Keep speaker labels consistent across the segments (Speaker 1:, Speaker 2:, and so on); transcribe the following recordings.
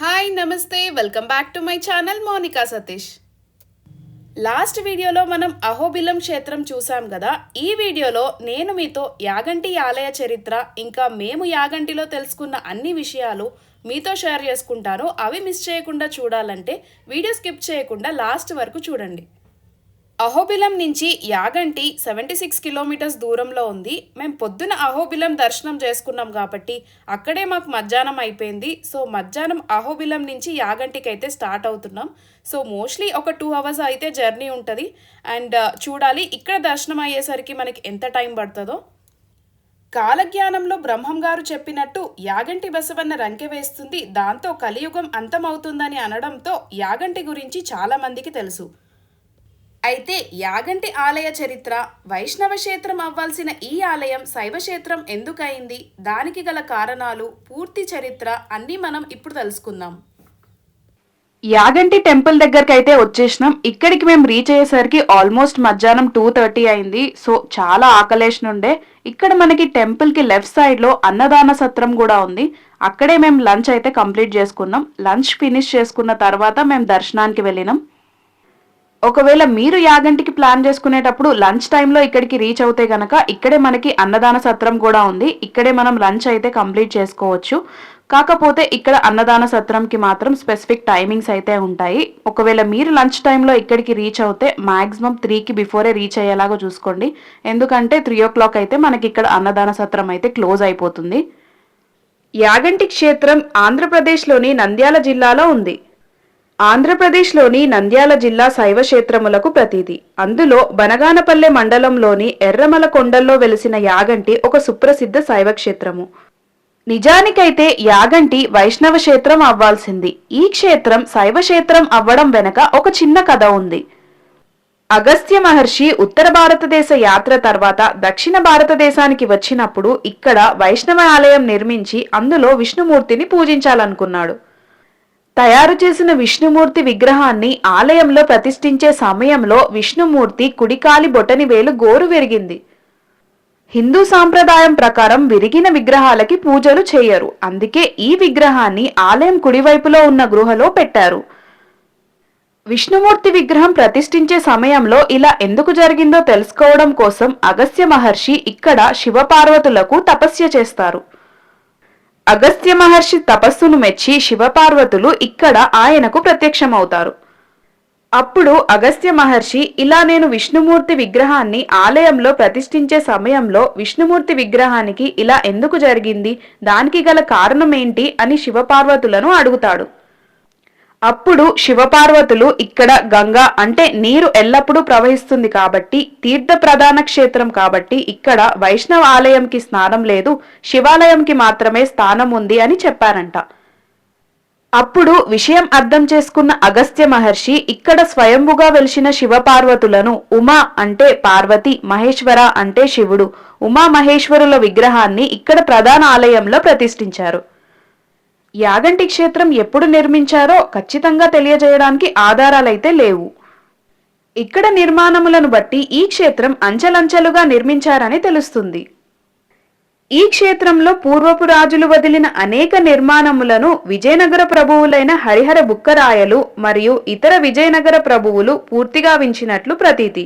Speaker 1: Hi నమస్తే. Welcome back to my channel Monica Satish last వీడియోలో మనం అహోబిలం క్షేత్రం చూసాం కదా. ఈ వీడియోలో నేను మీతో యాగంటి ఆలయ చరిత్ర ఇంకా మేము యాగంటిలో తెలుసుకున్న అన్ని విషయాలు మీతో షేర్ చేసుకుంటాను. అవి మిస్ చేయకుండా చూడాలంటే వీడియో స్కిప్ చేయకుండా లాస్ట్ వరకు చూడండి. అహోబిలం నుంచి యాగంటి సెవెంటీ సిక్స్ కిలోమీటర్స్ దూరంలో ఉంది. మేము పొద్దున అహోబిలం దర్శనం చేసుకున్నాం కాబట్టి అక్కడే మాకు మధ్యాహ్నం అయిపోయింది. సో మధ్యాహ్నం అహోబిలం నుంచి యాగంటికి అయితే స్టార్ట్ అవుతున్నాం. సో మోస్ట్లీ ఒక టూ అవర్స్ అయితే జర్నీ ఉంటుంది. అండ్ uh, చూడాలి ఇక్కడ దర్శనం అయ్యేసరికి మనకి ఎంత టైం పడుతుందో. కాలజ్ఞానంలో బ్రహ్మం గారు చెప్పినట్టు యాగంటి బసవన్న రంకె వేస్తుంది. దాంతో కలియుగం అంతమవుతుందని అనడంతో యాగంటి గురించి చాలామందికి తెలుసు. అయితే యాగంటి ఆలయ చరిత్ర వైష్ణవ క్షేత్రం అవ్వాల్సిన ఈ ఆలయం శైవక్షేత్రం ఎందుకయింది? దానికి గల కారణాలు పూర్తి చరిత్ర అన్నీ మనం ఇప్పుడు తెలుసుకుందాం.
Speaker 2: యాగంటి టెంపుల్ దగ్గరికి అయితే వచ్చేసినాం. ఇక్కడికి మేము రీచ్ అయ్యేసరికి ఆల్మోస్ట్ మధ్యాహ్నం టూ థర్టీ అయింది. సో చాలా ఆకలేషన్ ఉండే. ఇక్కడ మనకి టెంపుల్కి లెఫ్ట్ సైడ్లో అన్నదాన సత్రం కూడా ఉంది. అక్కడే మేము లంచ్ అయితే కంప్లీట్ చేసుకున్నాం. లంచ్ ఫినిష్ చేసుకున్న తర్వాత మేము దర్శనానికి వెళ్ళినాం. ఒకవేళ మీరు యాగంటికి ప్లాన్ చేసుకునేటప్పుడు లంచ్ టైంలో ఇక్కడికి రీచ్ అవుతే గనక ఇక్కడే మనకి అన్నదాన సత్రం కూడా ఉంది. ఇక్కడే మనం లంచ్ అయితే కంప్లీట్ చేసుకోవచ్చు. కాకపోతే ఇక్కడ అన్నదాన సత్రంకి మాత్రం స్పెసిఫిక్ టైమింగ్స్ అయితే ఉంటాయి. ఒకవేళ మీరు లంచ్ టైంలో ఇక్కడికి రీచ్ అవుతే మాక్సిమం త్రీకి బిఫోరే రీచ్ అయ్యేలాగా చూసుకోండి. ఎందుకంటే త్రీ ఓ క్లాక్ అయితే మనకి ఇక్కడ అన్నదాన సత్రం అయితే క్లోజ్ అయిపోతుంది. యాగంటి క్షేత్రం ఆంధ్రప్రదేశ్లోని నంద్యాల జిల్లాలో ఉంది. ఆంధ్రప్రదేశ్లోని నంద్యాల జిల్లా శైవ క్షేత్రములకు ప్రతీది అందులో బనగానపల్లె మండలంలోని ఎర్రమల కొండల్లో వెలిసిన యాగంటి ఒక సుప్రసిద్ధ శైవ క్షేత్రము నిజానికైతే యాగంటి వైష్ణవ క్షేత్రం అవ్వాల్సింది. ఈ క్షేత్రం శైవ క్షేత్రం అవ్వడం వెనక ఒక చిన్న కథ ఉంది. అగస్త్య మహర్షి ఉత్తర భారతదేశ యాత్ర తర్వాత దక్షిణ భారతదేశానికి వచ్చినప్పుడు ఇక్కడ వైష్ణవ ఆలయం నిర్మించి అందులో విష్ణుమూర్తిని పూజించాలనుకున్నాడు. తయారు చేసిన విష్ణుమూర్తి విగ్రహాన్ని ఆలయంలో ప్రతిష్ఠించే సమయంలో విష్ణుమూర్తి కుడికాలి బొటని వేలు గోరు విరిగింది. హిందూ సాంప్రదాయం ప్రకారం విరిగిన విగ్రహాలకి పూజలు చేయరు. అందుకే ఈ విగ్రహాన్ని ఆలయం కుడివైపులో ఉన్న గృహలో పెట్టారు. విష్ణుమూర్తి విగ్రహం ప్రతిష్ఠించే సమయంలో ఇలా ఎందుకు జరిగిందో తెలుసుకోవడం కోసం అగస్త్య మహర్షి ఇక్కడ శివపార్వతులకు తపస్య చేస్తారు. అగస్త్య మహర్షి తపస్సును మెచ్చి శివపార్వతులు ఇక్కడ ఆయనకు ప్రత్యక్షమవుతారు. అప్పుడు అగస్త్య మహర్షి ఇలా నేను విష్ణుమూర్తి విగ్రహాన్ని ఆలయంలో ప్రతిష్ఠించే సమయంలో విష్ణుమూర్తి విగ్రహానికి ఇలా ఎందుకు జరిగింది? దానికి గల కారణం ఏంటి? అని శివపార్వతులను అడుగుతాడు. అప్పుడు శివపార్వతులు ఇక్కడ గంగా అంటే నీరు ఎల్లప్పుడూ ప్రవహిస్తుంది కాబట్టి తీర్థ ప్రధాన క్షేత్రం కాబట్టి ఇక్కడ వైష్ణవ ఆలయంకి స్నానం లేదు శివాలయంకి మాత్రమే స్థానం ఉంది అని చెప్పారంట. అప్పుడు విషయం అర్థం చేసుకున్న అగస్త్య మహర్షి ఇక్కడ స్వయంభుగా వెలిసిన శివపార్వతులను ఉమా అంటే పార్వతి మహేశ్వర అంటే శివుడు ఉమా మహేశ్వరుల విగ్రహాన్ని ఇక్కడ ప్రధాన ఆలయంలో ప్రతిష్ఠించారు. యాగంటి క్షేత్రం ఎప్పుడు నిర్మించారో ఖచ్చితంగా తెలియజేయడానికి ఆధారాలైతే లేవు. ఇక్కడ నిర్మాణములను బట్టి ఈ క్షేత్రం అంచెలంచెలుగా నిర్మించారని తెలుస్తుంది. ఈ క్షేత్రంలో పూర్వపు రాజులు వదిలిన అనేక నిర్మాణములను విజయనగర ప్రభువులైన హరిహర బుక్కరాయలు మరియు ఇతర విజయనగర ప్రభువులు పూర్తిగా వించినట్లు ప్రతీతి.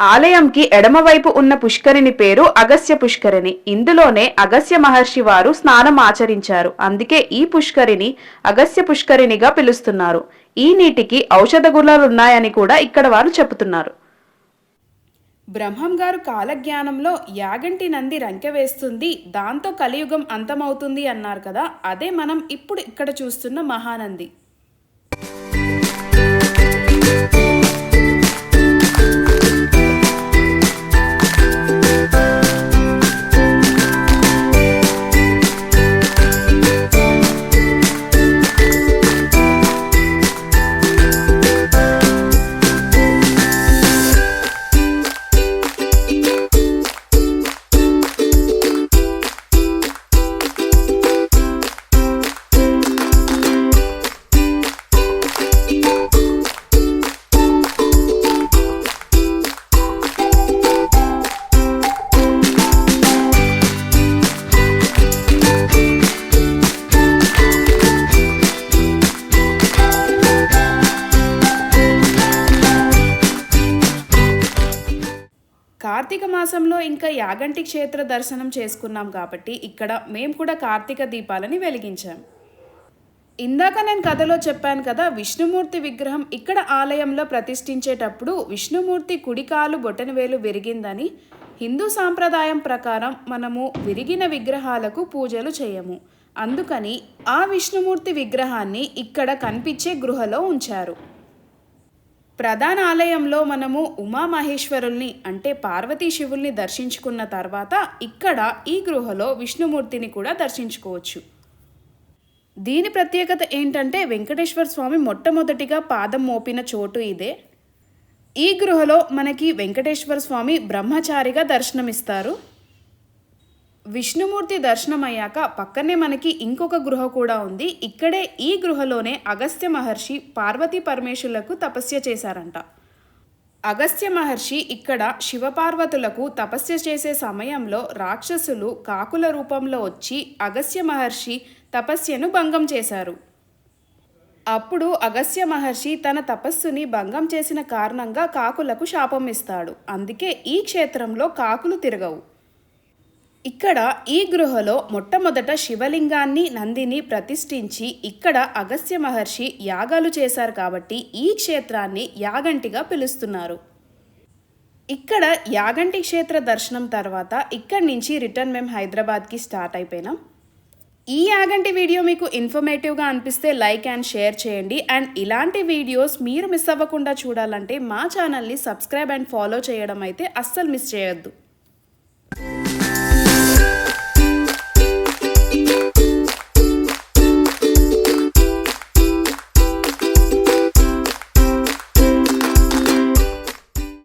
Speaker 2: ఆలయంకి ఎడమవైపు ఉన్న పుష్కరిణి పేరు అగస్య పుష్కరిణి. ఇందులోనే అగస్య మహర్షి వారు స్నానం ఆచరించారు. అందుకే ఈ పుష్కరిణి అగస్య పుష్కరిణిగా పిలుస్తున్నారు. ఈ నీటికి ఔషధ గుణాలున్నాయని కూడా ఇక్కడ వారు చెబుతున్నారు.
Speaker 1: బ్రహ్మం గారు కాలజ్ఞానంలో యాగంటి నంది రంకె వేస్తుంది. దాంతో కలియుగం అంతమవుతుంది అన్నారు కదా. అదే మనం ఇప్పుడు ఇక్కడ చూస్తున్న మహానంది. కార్తీక మాసంలో ఇంకా యాగంటి క్షేత్ర దర్శనం చేసుకున్నాం కాబట్టి ఇక్కడ మేము కూడా కార్తీక దీపాలని వెలిగించాం. ఇందాక నేను కథలో చెప్పాను కదా విష్ణుమూర్తి విగ్రహం ఇక్కడ ఆలయంలో ప్రతిష్ఠించేటప్పుడు విష్ణుమూర్తి కుడికాలు బొటనవేలు విరిగిందని హిందూ సాంప్రదాయం ప్రకారం మనము విరిగిన విగ్రహాలకు పూజలు చేయము. అందుకని ఆ విష్ణుమూర్తి విగ్రహాన్ని ఇక్కడ కనిపించే గృహలో ఉంచారు. ప్రధాన ఆలయంలో మనము ఉమామహేశ్వరుల్ని అంటే పార్వతీ శివుల్ని దర్శించుకున్న తర్వాత ఇక్కడ ఈ గృహలో విష్ణుమూర్తిని కూడా దర్శించుకోవచ్చు. దీని ప్రత్యేకత ఏంటంటే వెంకటేశ్వర స్వామి మొట్టమొదటిగా పాదం మోపిన చోటు ఇదే. ఈ గృహలో మనకి వెంకటేశ్వర స్వామి బ్రహ్మచారిగా దర్శనమిస్తారు. విష్ణుమూర్తి దర్శనం అయ్యాక పక్కనే మనకి ఇంకొక గృహ కూడా ఉంది. ఇక్కడే ఈ గృహలోనే అగస్త్య మహర్షి పార్వతీ పరమేశ్వరులకు తపస్య చేశారంట. అగస్త్య మహర్షి ఇక్కడ శివపార్వతులకు తపస్య చేసే సమయంలో రాక్షసులు కాకుల రూపంలో వచ్చి అగస్త్య మహర్షి తపస్యను భంగం చేశారు. అప్పుడు అగస్త్య మహర్షి తన తపస్సుని భంగం చేసిన కారణంగా కాకులకు శాపం ఇస్తాడు. అందుకే ఈ క్షేత్రంలో కాకులు తిరగవు. ఇక్కడ ఈ గృహలో మొట్టమొదట శివలింగాన్ని నందిని ప్రతిష్ఠించి ఇక్కడ అగస్త్య మహర్షి యాగాలు చేశారు కాబట్టి ఈ క్షేత్రాన్ని యాగంటిగా పిలుస్తున్నారు. ఇక్కడ యాగంటి క్షేత్ర దర్శనం తర్వాత ఇక్కడి నుంచి రిటర్న్ మేము హైదరాబాద్కి స్టార్ట్ అయిపోయినాం. ఈ యాగంటి వీడియో మీకు ఇన్ఫర్మేటివ్గా అనిపిస్తే లైక్ అండ్ షేర్ చేయండి. అండ్ ఇలాంటి వీడియోస్ మీరు మిస్ అవ్వకుండా చూడాలంటే మా ఛానల్ని సబ్స్క్రైబ్ అండ్ ఫాలో చేయడం అయితే అస్సలు మిస్ చేయొద్దు.